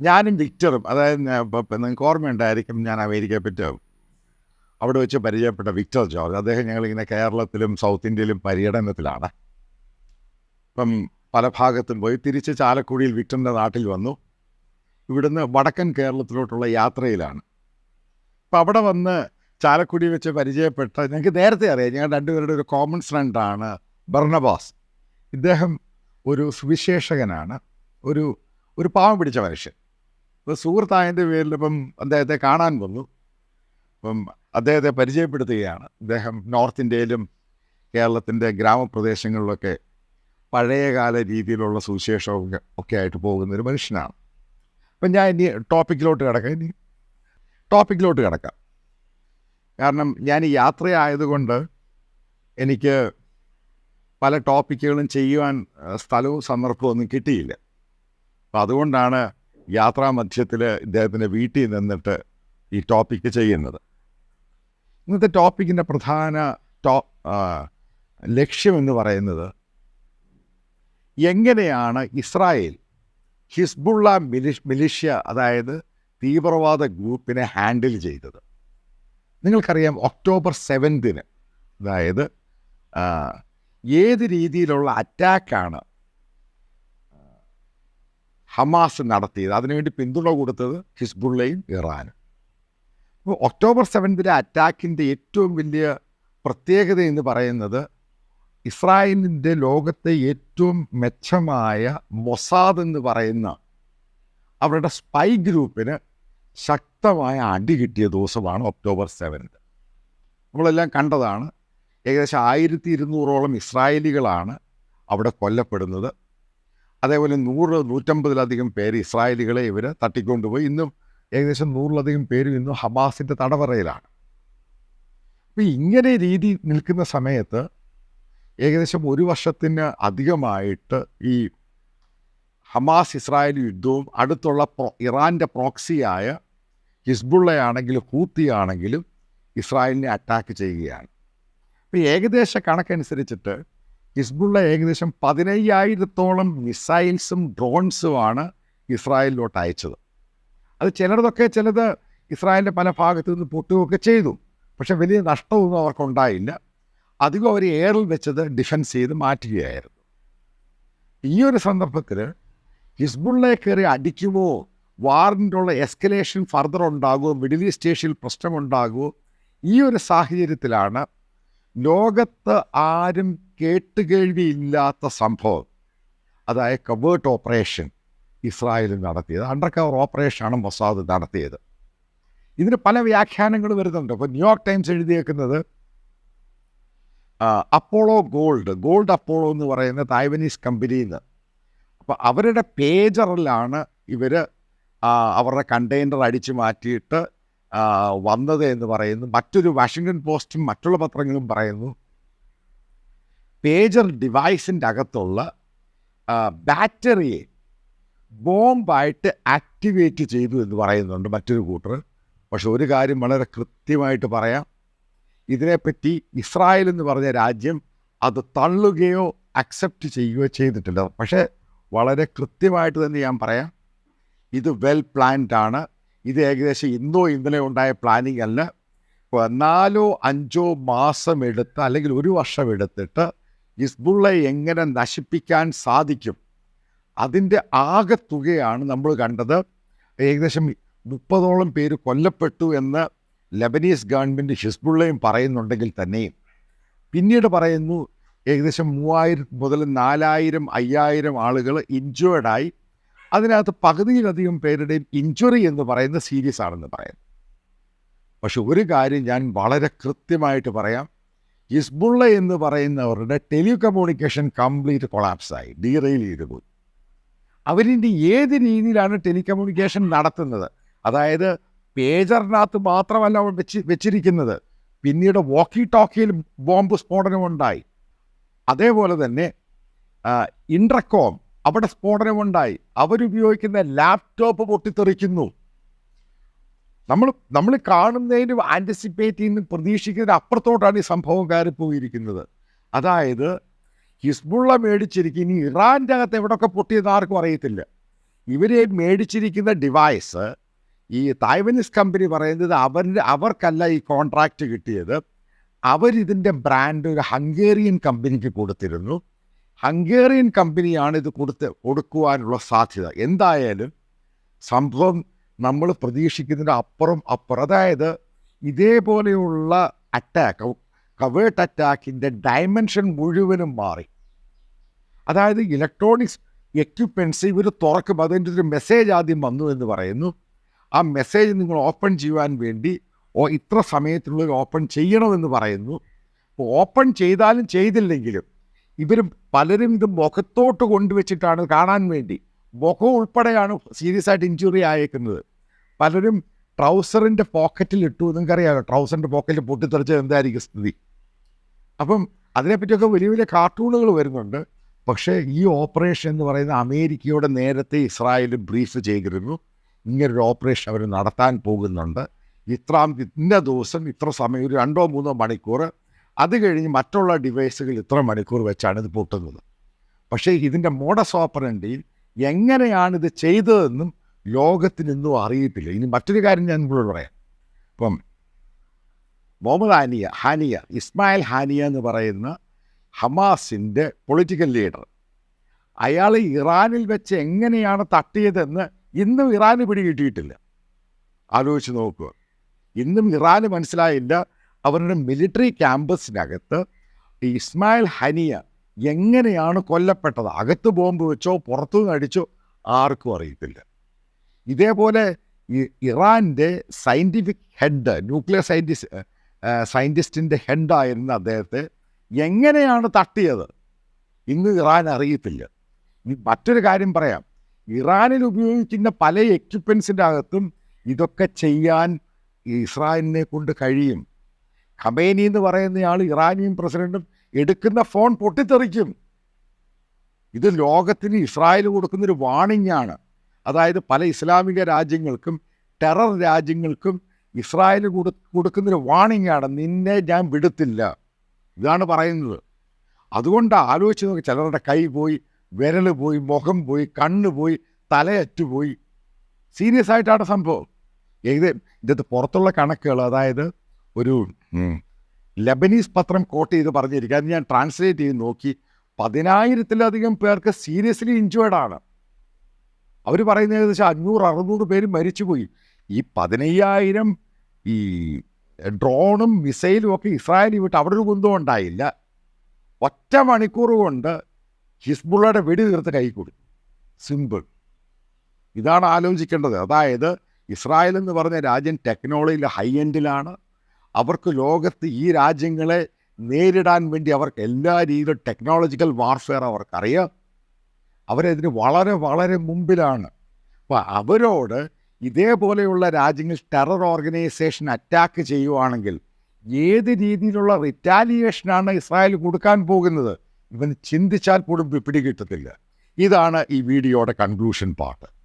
ഞാനും വിക്ടറും അതായത് നിങ്ങൾക്ക് ഓർമ്മയുണ്ടായിരിക്കും ഞാൻ അമേരിക്കയെ പറ്റി. അവിടെ വെച്ച് പരിചയപ്പെട്ട വിക്ടർ ജോർജ്. അദ്ദേഹം ഞങ്ങളിങ്ങനെ കേരളത്തിലും സൗത്ത് ഇന്ത്യയിലും പര്യടനത്തിലാണ്. ഇപ്പം പല ഭാഗത്തും പോയി തിരിച്ച് ചാലക്കുടിയിൽ വിക്ടറിന്റെ നാട്ടിൽ വന്നു. ഇവിടുന്ന് വടക്കൻ കേരളത്തിലോട്ടുള്ള യാത്രയിലാണ്. അപ്പം അവിടെ വന്ന് ചാലക്കുടി വെച്ച് പരിചയപ്പെട്ട ഞങ്ങൾക്ക് നേരത്തെ അറിയാം. ഞങ്ങൾ രണ്ടുപേരുടെ ഒരു കോമൺ ഫ്രണ്ടാണ് ബർണബാസ്. ഇദ്ദേഹം ഒരു സുവിശേഷകനാണ്. ഒരു ഒരു പാവം പിടിച്ച മനുഷ്യൻ. അപ്പോൾ സുഹൃത്തായന്റെ പേരിൽ ഇപ്പം അദ്ദേഹത്തെ കാണാൻ വന്നു. അപ്പം അദ്ദേഹത്തെ പരിചയപ്പെടുത്തുകയാണ്. അദ്ദേഹം നോർത്ത് ഇന്ത്യയിലും കേരളത്തിന്റെ ഗ്രാമപ്രദേശങ്ങളിലൊക്കെ പഴയകാല രീതിയിലുള്ള സുവിശേഷവും ഒക്കെ ആയിട്ട് പോകുന്ന ഒരു മനുഷ്യനാണ്. അപ്പം ഞാൻ ഇനി ടോപ്പിക്കിലോട്ട് കിടക്കാം. ഇനി ടോപ്പിക്കിലോട്ട് കിടക്കാം. കാരണം ഞാൻ യാത്രയായതുകൊണ്ട് എനിക്ക് പല ടോപ്പിക്കുകളും ചെയ്യുവാൻ സ്ഥലവും സന്ദർഭവും ഒന്നും കിട്ടിയില്ല. അപ്പം അതുകൊണ്ടാണ് യാത്രാമധ്യത്തിൽ ഇദ്ദേഹത്തിന്റെ വീട്ടിൽ നിന്നിട്ട് ഈ ടോപ്പിക്ക് ചെയ്യുന്നത്. ഇന്നത്തെ ടോപ്പിക്കിന്റെ പ്രധാന ടോ ലക്ഷ്യമെന്ന് പറയുന്നത് എങ്ങനെയാണ് ഇസ്രായേൽ ഹിസ്ബുള്ള മിലിഷ് മിലിഷ്യ അതായത് തീവ്രവാദ ഗ്രൂപ്പിനെ ഹാൻഡിൽ ചെയ്തത്. നിങ്ങൾക്കറിയാം ഒക്ടോബർ സെവൻത്തിന് അതായത് ഏത് രീതിയിലുള്ള അറ്റാക്കാണ് ഹമാസ് നടത്തിയത് അതിനുവേണ്ടി പിന്തുണ കൊടുത്തത് ഹിസ്ബുള്ളയും ഇറാനും. അപ്പോൾ ഒക്ടോബർ സെവൻത്തിലെ അറ്റാക്കിന്റെ ഏറ്റവും വലിയ പ്രത്യേകത എന്ന് പറയുന്നത് ഇസ്രായേലിന്റെ ലോകത്തെ ഏറ്റവും മെച്ചമായ മൊസാദ് എന്ന് പറയുന്ന അവരുടെ സ്പൈ ഗ്രൂപ്പിന് ശക്തമായ അടി കിട്ടിയ ദിവസമാണ് ഒക്ടോബർ സെവൻത്ത് നമ്മളെല്ലാം കണ്ടതാണ് ഏകദേശം ആയിരത്തി ഇരുന്നൂറോളം ഇസ്രായേലികളാണ് അവിടെ കൊല്ലപ്പെടുന്നത്. അതേപോലെ നൂറ് നൂറ്റമ്പതിലധികം പേര് ഇസ്രായേലികളെ ഇവർ തട്ടിക്കൊണ്ടുപോയി. ഇന്നും ഏകദേശം നൂറിലധികം പേരും ഇന്നും ഹമാസിന്റെ തടവറയിലാണ്. അപ്പോൾ ഇങ്ങനെ രീതി നിൽക്കുന്ന സമയത്ത് ഏകദേശം ഒരു വർഷത്തിന് അധികമായിട്ട് ഈ ഹമാസ് ഇസ്രായേൽ യുദ്ധവും അടുത്തുള്ള പ്രോ ഇറാന്റെ പ്രോക്സിയായ ഹിസ്ബുള്ളയാണെങ്കിലും ഹൂത്തിയാണെങ്കിലും ഇസ്രായേലിനെ അറ്റാക്ക് ചെയ്യുകയാണ്. അപ്പോൾ ഏകദേശ കണക്കനുസരിച്ചിട്ട് ഹിസ്ബുള്ള ഏകദേശം പതിനയ്യായിരത്തോളം മിസൈൽസും ഡ്രോൺസുമാണ് ഇസ്രായേലിലോട്ട് അയച്ചത്. അത് ചിലതൊക്കെ ചിലത് ഇസ്രായേലിന്റെ പല ഭാഗത്തു നിന്ന് പൊട്ടുകയൊക്കെ ചെയ്തു. പക്ഷെ വലിയ നഷ്ടമൊന്നും അവർക്കുണ്ടായില്ല അധികം അവർ എയറിൽ വെച്ചത് ഡിഫൻസ് ചെയ്ത് മാറ്റുകയായിരുന്നു. ഈ ഒരു സന്ദർഭത്തിൽ ഹിസ്ബുള്ളയെ കയറി അടിക്കുമോ? വാറിന്റെയുള്ള എസ്കലേഷൻ ഫർദർ ഉണ്ടാകുമോ? മിഡിൽ ഈസ്റ്റ് ഏഷ്യയിൽ പ്രശ്നമുണ്ടാകുമോ? ഈ ഒരു സാഹചര്യത്തിലാണ് ലോകത്ത് ആരും കേട്ടുകേൾവിയില്ലാത്ത സംഭവം. അതായത് കവേർട്ട് ഓപ്പറേഷൻ ഇസ്രായേലിൽ നടത്തിയത്. അണ്ടർ കവർ ഓപ്പറേഷനാണ് മൊസാദ് നടത്തിയത്. ഇതിന് പല വ്യാഖ്യാനങ്ങൾ വരുന്നുണ്ട്. അപ്പോൾ ന്യൂയോർക്ക് ടൈംസ് എഴുതിയേക്കുന്നത് അപ്പോളോ ഗോൾഡ് ഗോൾഡ് അപ്പോളോ എന്ന് പറയുന്ന തായ്വനീസ് കമ്പനിയിൽ നിന്ന് അപ്പോൾ അവരുടെ പേജറിലാണ് ഇവർ അവരുടെ കണ്ടെയ്നർ അടിച്ചു മാറ്റിയിട്ട് വന്നത് എന്ന് പറയുന്നു. മറ്റൊരു വാഷിങ്ടൺ പോസ്റ്റും മറ്റുള്ള പത്രങ്ങളും പറയുന്നു. പേജർ ഡിവൈസിന്റെ അകത്തുള്ള ബാറ്ററിയെ ബോംബായിട്ട് ആക്ടിവേറ്റ് ചെയ്തു എന്ന് പറയുന്നുണ്ട് മറ്റൊരു കൂട്ടർ. പക്ഷെ ഒരു കാര്യം വളരെ കൃത്യമായിട്ട് പറയാം. ഇതിനെപ്പറ്റി ഇസ്രായേൽ എന്ന് പറഞ്ഞ രാജ്യം അത് തള്ളുകയോ അക്സെപ്റ്റ് ചെയ്യുകയോ ചെയ്തിട്ടില്ല. പക്ഷേ വളരെ കൃത്യമായിട്ട് തന്നെ ഞാൻ പറയാം. ഇത് വെൽ പ്ലാൻഡ് ആണ്. ഇത് ഏകദേശം ഇന്നോ ഇന്നലെ ഉണ്ടായ പ്ലാനിങ് അല്ല. നാലോ അഞ്ചോ മാസം എടുത്ത് അല്ലെങ്കിൽ ഒരു വർഷം എടുത്തിട്ട് ഹിസ്ബുള്ളെ എങ്ങനെ നശിപ്പിക്കാൻ സാധിക്കും? അതിന്റെ ആകെ തുകയാണ് നമ്മൾ കണ്ടത്. ഏകദേശം മുപ്പതോളം പേര് കൊല്ലപ്പെട്ടു എന്ന് ലബനീസ് ഗവൺമെന്റ് ഹിസ്ബുള്ളയും പറയുന്നുണ്ടെങ്കിൽ തന്നെയും. പിന്നീട് പറയുന്നു ഏകദേശം മൂവായിരം മുതൽ നാലായിരം അയ്യായിരം ആളുകൾ ഇഞ്ചേർഡായി അതിനകത്ത് പകുതിയിലധികം പേരുടെയും ഇഞ്ചുറി എന്ന് പറയുന്ന സീരിയസ് ആണെന്ന് പറയാം. പക്ഷെ ഒരു കാര്യം ഞാൻ വളരെ കൃത്യമായിട്ട് പറയാം. ഹിസ്ബുള്ള എന്ന് പറയുന്നവരുടെ ടെലികമ്മ്യൂണിക്കേഷൻ കംപ്ലീറ്റ് കൊളാപ്സായി ഡീറെയിൽ ചെയ്തു പോയി. അവരിന്റെ ഏത് രീതിയിലാണ് ടെലികമ്മ്യൂണിക്കേഷൻ നടത്തുന്നത്? അതായത് പേജറിനകത്ത് മാത്രമല്ല വെച്ച് വെച്ചിരിക്കുന്നത്. പിന്നീട് വോക്കി ടോക്കിയിൽ ബോംബ് സ്ഫോടനമുണ്ടായി. അതേപോലെ തന്നെ ഇൻട്രക്കോം അവിടെ സ്ഫോടനമുണ്ടായി അവരുപയോഗിക്കുന്ന ലാപ്ടോപ്പ് പൊട്ടിത്തെറിക്കുന്നു. നമ്മൾ നമ്മൾ കാണുന്നതിനും ആന്റിസിപ്പേറ്റ് ചെയ്യുന്ന പ്രതീക്ഷിക്കുന്നതിന് അപ്പുറത്തോട്ടാണ് ഈ സംഭവം കയറിപ്പോയിരിക്കുന്നത്. അതായത് ഹിസ്ബുള്ള മേടിച്ചിരിക്കുന്ന ഇനി ഇറാന്റെ അകത്ത് എവിടെയൊക്കെ പൊട്ടിയെന്ന് ആർക്കും അറിയത്തില്ല. ഇവരെ മേടിച്ചിരിക്കുന്ന ഡിവൈസ് ഈ തായ്വനീസ് കമ്പനി പറയുന്നത് അവരുടെ അവർക്കല്ല ഈ കോൺട്രാക്റ്റ് കിട്ടിയത്. അവരിതിന്റെ ബ്രാൻഡ് ഒരു ഹംഗേറിയൻ കമ്പനിക്ക് കൊടുത്തിരുന്നു. ഹംഗേറിയൻ കമ്പനിയാണ് ഇത് കൊടുത്ത് കൊടുക്കുവാനുള്ള സാധ്യത. എന്തായാലും സംഭവം നമ്മൾ പ്രതീക്ഷിക്കുന്നതിന് അപ്പുറം അപ്പുറം. അതായത് ഇതേപോലെയുള്ള അറ്റാക്ക് കവേർട്ട് അറ്റാക്കിന്റെ ഡയമെൻഷൻ മുഴുവനും മാറി. അതായത് ഇലക്ട്രോണിക്സ് എക്യുപ്മെന്റ്സ് ഇവർ തുറക്കും. അതിന്റെ ഒരു മെസ്സേജ് ആദ്യം വന്നു എന്ന് പറയുന്നു. ആ മെസ്സേജ് നിങ്ങൾ ഓപ്പൺ ചെയ്യുവാൻ വേണ്ടി ഓ ഇത്ര സമയത്തിനുള്ളിൽ ഓപ്പൺ ചെയ്യണമെന്ന് പറയുന്നു. ഓപ്പൺ ചെയ്താലും ചെയ്തില്ലെങ്കിലും ഇവർ പലരും ഇത് മുഖത്തോട്ട് കൊണ്ടുവച്ചിട്ടാണ് കാണാൻ വേണ്ടി. മുഖം ഉൾപ്പെടെയാണ് സീരിയസ് ആയിട്ട് ഇഞ്ചുറി ആയേക്കുന്നത്. പലരും ട്രൗസറിന്റെ പോക്കറ്റിൽ ഇട്ടു നിങ്ങൾക്കറിയാമോ ട്രൗസറിന്റെ പോക്കറ്റിൽ പൊട്ടിത്തെറിച്ചത് എന്തായിരിക്കും സ്ഥിതി? അപ്പം അതിനെപ്പറ്റിയൊക്കെ വലിയ വലിയ കാർട്ടൂണുകൾ വരുന്നുണ്ട്. പക്ഷേ ഈ ഓപ്പറേഷൻ എന്ന് പറയുന്ന അമേരിക്കയുടെ നേരത്തെ ഇസ്രായേൽ ബ്രീഫ് ചെയ്തിരുന്നു. ഇങ്ങനൊരു ഓപ്പറേഷൻ അവർ നടത്താൻ പോകുന്നുണ്ട്. ഇത്രാം ഇന്ന ദിവസം ഇത്ര സമയം ഒരു രണ്ടോ മൂന്നോ മണിക്കൂർ അത് കഴിഞ്ഞ് മറ്റുള്ള ഡിവൈസുകൾ ഇത്ര മണിക്കൂർ വെച്ചാണ് ഇത് പൊട്ടുന്നത്. പക്ഷേ ഇതിന്റെ മോഡസ് ഓപ്പറന്റിയിൽ എങ്ങനെയാണ് ഇത് ചെയ്തതെന്നും ലോകത്തിനൊന്നും അറിയത്തില്ല. ഇനി മറ്റൊരു കാര്യം ഞാൻ നിങ്ങളോട് പറയാം. ഇപ്പം മുഹമ്മദ് ഹാനിയ ഹാനിയ ഇസ്മായിൽ ഹാനിയ എന്ന് പറയുന്ന ഹമാസിന്റെ പൊളിറ്റിക്കൽ ലീഡർ അയാൾ ഇറാനിൽ വെച്ച് എങ്ങനെയാണ് തട്ടിയതെന്ന് ഇന്നും ഇറാന് പിടികിട്ടിയിട്ടില്ല. ആലോചിച്ച് നോക്കുക. ഇന്നും ഇറാന് മനസ്സിലായില്ല. അവരുടെ മിലിറ്ററി ക്യാമ്പസിനകത്ത് ഇസ്മായിൽ ഹനിയ എങ്ങനെയാണ് കൊല്ലപ്പെട്ടത്? അകത്ത് ബോംബ് വെച്ചോ പുറത്തുനിന്ന് അടിച്ചോ ആർക്കും അറിയത്തില്ല. ഇതേപോലെ ഇറാന്റെ സയന്റിഫിക് ഹെഡ് ന്യൂക്ലിയർ സയന്റിസ്റ്റ് സയന്റിസ്റ്റിന്റെ ഹെഡായിരുന്ന അദ്ദേഹത്തെ എങ്ങനെയാണ് തട്ടിയത്? ഇന്ന് ഇറാൻ അറിയത്തില്ല. മറ്റൊരു കാര്യം പറയാം. ഇറാനിൽ ഉപയോഗിക്കുന്ന പല എക്യുപ്മെൻസിന്റെ അകത്തും ഇതൊക്കെ ചെയ്യാൻ ഇസ്രായേലിനെ കൊണ്ട് കഴിയും. ഖമേനി എന്ന് പറയുന്നയാൾ ഇറാനിയൻ പ്രസിഡന്റും എടുക്കുന്ന ഫോൺ പൊട്ടിത്തെറിക്കും. ഇത് ലോകത്തിന് ഇസ്രായേൽ കൊടുക്കുന്നൊരു വാണിംഗ് ആണ്. അതായത് പല ഇസ്ലാമിക രാജ്യങ്ങൾക്കും ടെറർ രാജ്യങ്ങൾക്കും ഇസ്രായേൽ കൊടു കൊടുക്കുന്നൊരു വാണിംഗ് ആണ്. നിന്നെ ഞാൻ വിടത്തില്ല. ഇതാണ് പറയുന്നത്. അതുകൊണ്ട് ആലോചിച്ച് നോക്കി ചിലരുടെ കൈ പോയി വിരൽ പോയി മുഖം പോയി കണ്ണ് പോയി തലയറ്റുപോയി സീരിയസ് ആയിട്ടാണ് സംഭവം. ഏകദേശം ഇതിന്റെ പുറത്തുള്ള കണക്കുകൾ. അതായത് ഒരു ലബനീസ് പത്രം കോട്ട് ചെയ്ത് പറഞ്ഞിരിക്കുക അത് ഞാൻ ട്രാൻസ്ലേറ്റ് ചെയ്ത് നോക്കി. പതിനായിരത്തിലധികം പേർക്ക് സീരിയസ്ലി ഇഞ്ചേർഡാണ് അവർ പറയുന്നത് ഏകദേശം അഞ്ഞൂറ് അറുന്നൂറ് പേര് മരിച്ചുപോയി. ഈ പതിനയ്യായിരം ഈ ഡ്രോണും മിസൈലും ഒക്കെ ഇസ്രായേലി വിട്ട് അവിടെ ഒരു കുന്തവും ഉണ്ടായില്ല. ഒറ്റ മണിക്കൂർ കൊണ്ട് ഹിസ്ബുള്ളയുടെ വെടി തീർത്ത് കൈ കൊടുത്തു. സിമ്പിൾ ഇതാണ് ആലോചിക്കേണ്ടത്. അതായത് ഇസ്രായേൽ എന്ന് പറഞ്ഞ രാജ്യം ടെക്നോളജിയിൽ ഹൈ എൻഡിലാണ് അവർക്ക് ലോകത്ത് ഈ രാജ്യങ്ങളെ നേരിടാൻ വേണ്ടി അവർക്ക് എല്ലാ രീതിയിലും ടെക്നോളജിക്കൽ വാർഫെയർ അവർക്കറിയാം. അവരതിന് വളരെ വളരെ മുമ്പിലാണ്. അപ്പോൾ അവരോട് ഇതേപോലെയുള്ള രാജ്യങ്ങൾ ടെറർ ഓർഗനൈസേഷൻ അറ്റാക്ക് ചെയ്യുവാണെങ്കിൽ ഏത് രീതിയിലുള്ള റിറ്റാലിയേഷനാണ് ഇസ്രായേൽ കൊടുക്കാൻ പോകുന്നത്? ഇവൻ ചിന്തിച്ചാൽ പോലും പിടികിട്ടത്തില്ല. ഇതാണ് ഈ വീഡിയോയുടെ കൺക്ലൂഷൻ പാർട്ട്